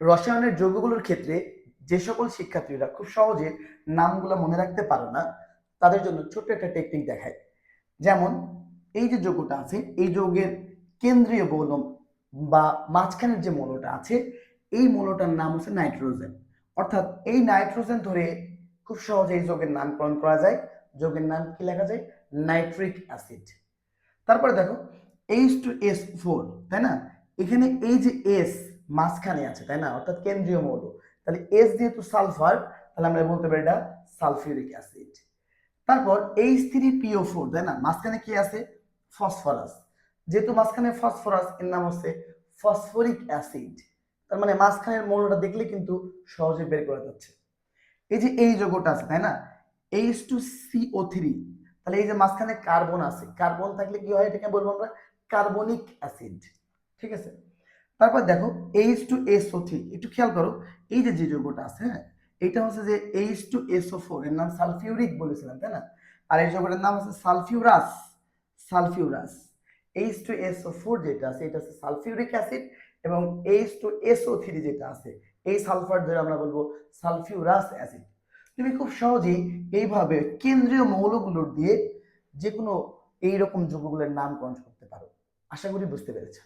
রসায়নের যৌগগুলোর ক্ষেত্রে যে সকল শিক্ষার্থীরা খুব সহজে নামগুলো মনে রাখতে পারে না, তাদের জন্য ছোট্ট একটা টেকনিক দেখায় যেমন, এই যে যৌগটা আছে, এই যৌগের কেন্দ্রীয় মৌল বা মাঝখানের যে মৌলটা আছে, এই মৌলটার নাম হচ্ছে নাইট্রোজেন। অর্থাৎ এই নাইট্রোজেন ধরে খুব সহজে এই যৌগের নামকরণ করা যায়। যৌগের নাম কি লেখা যায়? Nitric acid. তারপরে দেখো এইচ টু এস ফোর তাই না? এখানে এই যে এস মাঝখানে আছে, তাই না? অর্থাৎ কেন্দ্রীয় মৌল। তাহলে এস যেহেতু সালফার, তাহলে আমরা বলতে পারি এটা সালফিউরিক অ্যাসিড। তারপর H three P O four তাই না? মাঝখানে কি আছে? ফসফরাস। যেহেতু মাঝখানে ফসফরাস, এর নাম হচ্ছে ফসফরিক অ্যাসিড। তার মানে মাঝখানের মৌলটা দেখলে কিন্তু সহজে বের করা যাচ্ছে। এই যে এই যৌগটা আছে, তাই না? এইচ টু সিও থ্রি তাহলে এই যে মাঝখানে কার্বন আছে, কার্বন থাকলে কি হয় এটাকে বলব আমরা? Carbonic acid. ঠিক আছে? তারপর দেখো এইচ টু এসও থ্রি একটু খেয়াল করো, এই যে যে যৌগটা আছে হ্যাঁ? এইটা হচ্ছে যে এইচ টু এসও ফোর এর নাম সালফিউরিক বলেছিলাম, তাই না? আর এই যৌগটার নাম হচ্ছে sulphurous sulphurous. H two S O four যেটা আছে, এটা হচ্ছে সালফিউরিক অ্যাসিড এবং H two S O three যেটা আছে, এই সালফার ধরে আমরা বলব সালফিউরাস অ্যাসিড। তুমি খুব সহজেই এইভাবে কেন্দ্রীয় মৌলগুলোর দিয়ে যে কোনো এইরকম যৌগগুলোর নামকরণ করতে পারো। আশা করি বুঝতে পেরেছ।